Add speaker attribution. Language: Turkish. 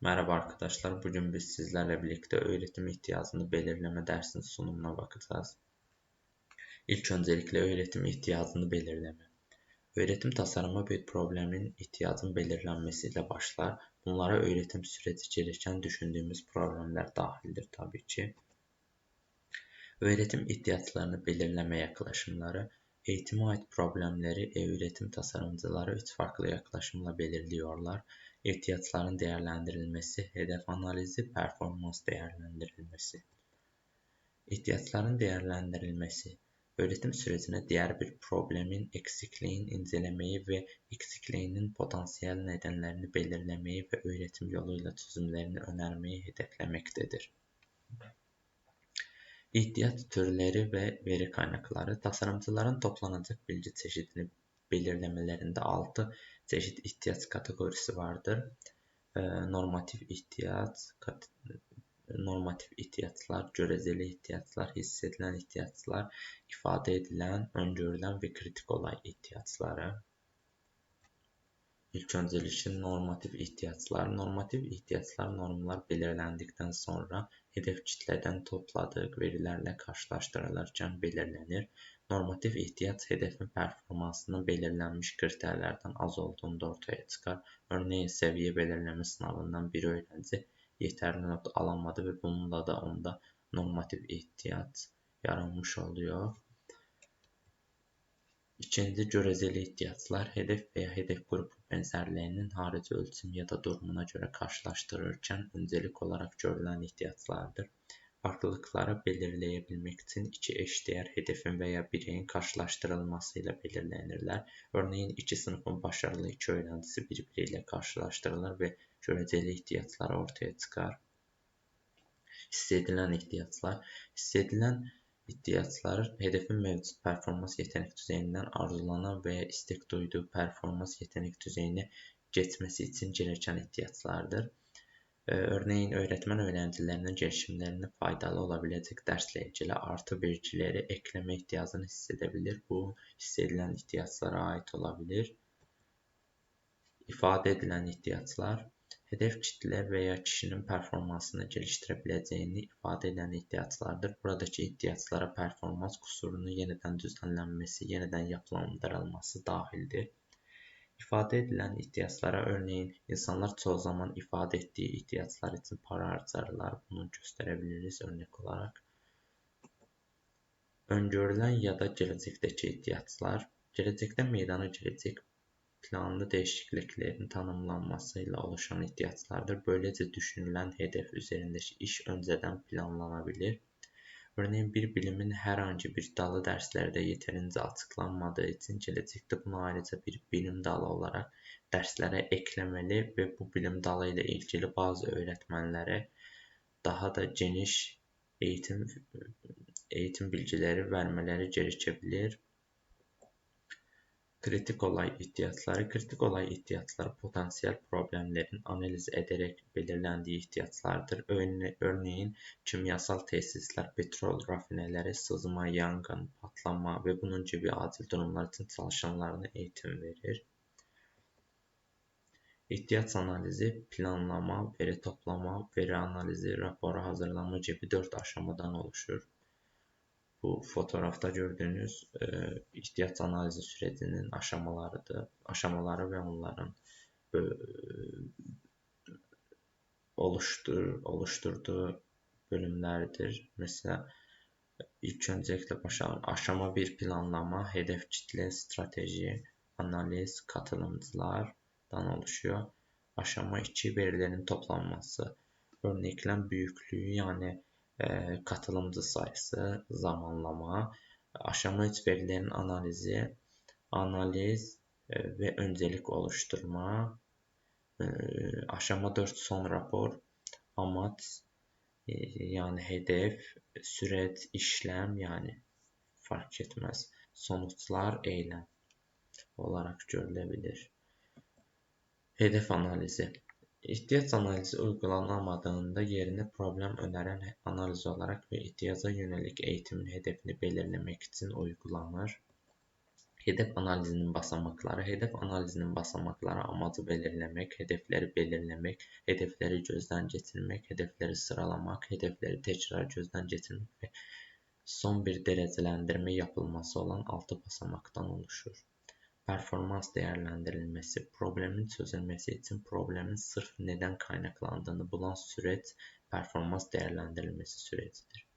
Speaker 1: Merhaba arkadaşlar. Bugün biz sizlerle birlikte öğretim ihtiyacını belirleme dersinin sunumuna bakacağız. İlk öncelikle öğretim ihtiyacını belirleme. Öğretim tasarımı bir problemin ihtiyacın belirlenmesiyle başlar. Bunlara öğretim süreci gelirken düşündüğümüz problemler dahildir tabii ki. Öğretim ihtiyaçlarını belirleme yaklaşımları, eğitime ait problemleri öğretim tasarımcıları üç farklı yaklaşımla belirliyorlar ihtiyaçların değerlendirilmesi, hedef analizi, performans değerlendirilmesi. İhtiyaçların değerlendirilmesi, öğretim sürecine diğer bir problemin eksikliğin incelemeyi ve eksikliğinin potansiyel nedenlerini belirlemeyi ve öğretim yoluyla çözümlerini önermeyi hedeflemektedir. İhtiyaç türleri ve veri kaynakları tasarımcıların toplanacak bilgi çeşidini belirlemelerinde altı çeşit ihtiyaç kategorisi vardır. Ee, normatif ihtiyaç, normatif ihtiyaçlar, göreceli ihtiyaçlar, hissedilen ihtiyaçlar, ifade edilen, öngörülen ve kritik olay ihtiyaçları. İlk öncelikle normatif ihtiyaçlar. Normatif ihtiyaçlar normlar belirlendikten sonra Hedef kütlədən topladığı verilərlə qarşılaşdırılarkən belirlənir, normativ ehtiyac hedefin performansının belirlənmiş kriterlərdən az olduğunda ortaya çıxar. Örneğin səviyyə belirləmə sınavından bir öğrenci yetərli not alamadı və bununla da onda normativ ehtiyac yaranmış oluyor. İkinci göreceli ihtiyaçlar hedef veya hedef grubu benzerlerinin harici ölçüm ya da durumuna göre karşılaştırırken öncelik olarak görülen ihtiyaçlardır. Farklılıkları belirleyebilmek için iki eşdeğer hedefin veya bireyin karşılaştırılmasıyla belirlenirler. Örneğin iki sınıfın başarılı iki öğrencisi birbiriyle karşılaştırılır ve göreceli ihtiyaçlar ortaya çıkar. Hissedilen ihtiyaçlar. Hissedilen ihtiyaçlar hedefin mevcut performans yetenek düzeyinden arzulanan veya istek duyduğu performans yetenek düzeyine geçmesi için gereken ihtiyaçlardır. Örneğin öğretmen öğrencilerinin gelişimlerine faydalı olabilecek dersle ilgili artı bilgileri ekleme ihtiyacını hissedebilir. Bu hissedilen ihtiyaçlara ait olabilir. İfade edilen ihtiyaçlar Hedəf kütlələr və ya kişinin performansını gelişdirə biləcəyini ifadə edən ehtiyaclardır. Buradakı ehtiyaclara performans qüsurunun yenidən düzənlənməsi, yenidən yapılandırılması daxildir. İfadə edilən ehtiyaclara örneğin insanlar çoğu zaman ifadə etdiyi ehtiyaclar üçün para harcarlar. Bunu göstərə biliriz örnək olaraq. Öngörülən ya da gələcəkdəki ehtiyaclar. Gələcəkdə meydana gələcək planlı değişikliklerin tanımlanmasıyla oluşan ihtiyaçlardır. Böylece düşünülen hedef üzerindeki iş önceden planlanabilir. Örneğin bir bilimin herhangi bir dalı derslerde yeterince açıklanmadığı için gelecekte bunu ayrıca bir bilim dalı olarak derslere eklemeli ve bu bilim dalı ile ilgili bazı öğretmenlere daha da geniş eğitim eğitim bilgileri vermeleri gerekebilir. Kritik olay ihtiyaçları Kritik olay ihtiyaçları potansiyel problemlerin analiz ederek belirlendiği ihtiyaçlardır. Örneğin kimyasal tesisler, petrol rafineleri, sızma, yangın, patlama ve bunun gibi acil durumlar için çalışanlarına eğitim verir. İhtiyaç analizi, planlama, veri toplama, veri analizi, raporu hazırlama gibi dört aşamadan oluşur bu fotoğrafta gördüğünüz e, ihtiyaç analizi sürecinin aşamalarıdır. Aşamaları ve onların e, oluştur, oluşturduğu bölümlerdir. Mesela ilk öncelikle başa, aşama bir planlama, hedef kitle, strateji, analiz, katılımcılardan oluşuyor. Aşama 2 verilerin toplanması. Örneklem büyüklüğü yani e, katılımcı sayısı, zamanlama, aşama 3 verilerin analizi, analiz e, ve öncelik oluşturma, e, aşama 4 son rapor, amaç yani hedef, süreç, işlem yani fark etmez. Sonuçlar, eylem olarak görülebilir. Hedef analizi İhtiyaç analizi uygulanamadığında yerine problem öneren analiz olarak ve ihtiyaca yönelik eğitimin hedefini belirlemek için uygulanır. Hedef analizinin basamakları. Hedef analizinin basamakları amacı belirlemek, hedefleri belirlemek, hedefleri gözden geçirmek, hedefleri sıralamak, hedefleri tekrar gözden geçirmek ve son bir derecelendirme yapılması olan altı basamaktan oluşur. Performans değerlendirilmesi, problemin çözülmesi için problemin sırf neden kaynaklandığını bulan süreç performans değerlendirilmesi sürecidir.